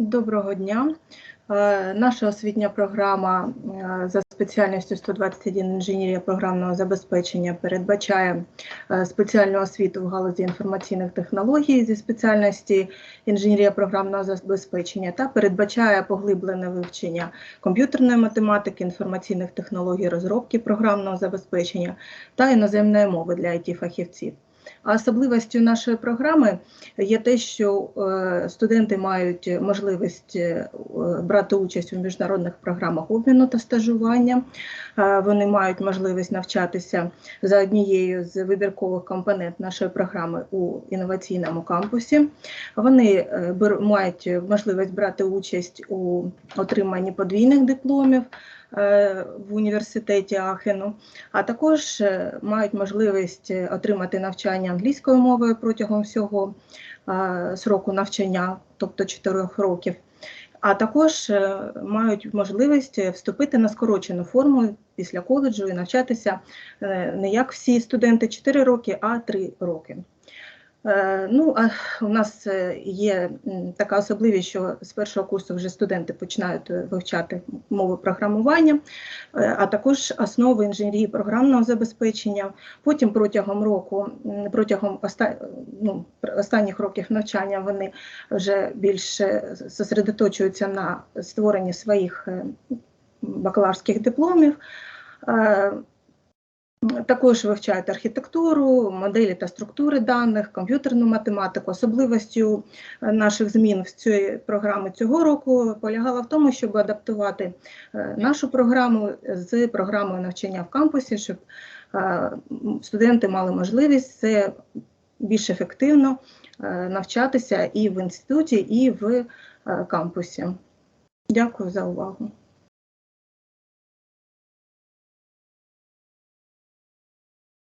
Доброго дня. Е, Наша освітня програма е, за спеціальністю 121 інженерія програмного забезпечення передбачає е, спеціальну освіту в галузі інформаційних технологій зі спеціальності інженерія програмного забезпечення та передбачає поглиблене вивчення комп'ютерної математики, інформаційних технологій, розробки програмного забезпечення та іноземної мови для it фахівців А особливістю нашої програми є те, що е, студенти мають можливість е, брати участь у міжнародних програмах обміну та стажування. Е, Вони мають можливість навчатися за однією з вибіркових компонент нашої програми у інноваційному кампусі. Вони мають можливість брати участь у отриманні подвійних дипломів в університеті Ахену, а також е, мають можливість е, отримати навчання англійською мовою протягом всього е, сроку навчання, тобто 4 років. А також е, мають можливість е, вступити на скорочену форму після коледжу і навчатися е, не як всі студенти 4 роки, а 3 роки. Е, Ну, а у нас е, є така особливість, що з першого курсу вже студенти починають е, вивчати мови програмування, а також основи інженерії програмного забезпечення. Потім протягом року, протягом оста- ну, останніх років навчання вони вже більше зосередоточуються на створенні своїх бакалаврських дипломів. Також вивчають архітектуру, моделі та структури даних, комп'ютерну математику. Особливостю е, наших змін в цієї програми цього року полягала в тому, щоб адаптувати е, нашу програму з програмою навчання в кампусі, щоб е, студенти мали можливість це більш ефективно навчатися і в інституті, і в кампусі. Дякую за увагу.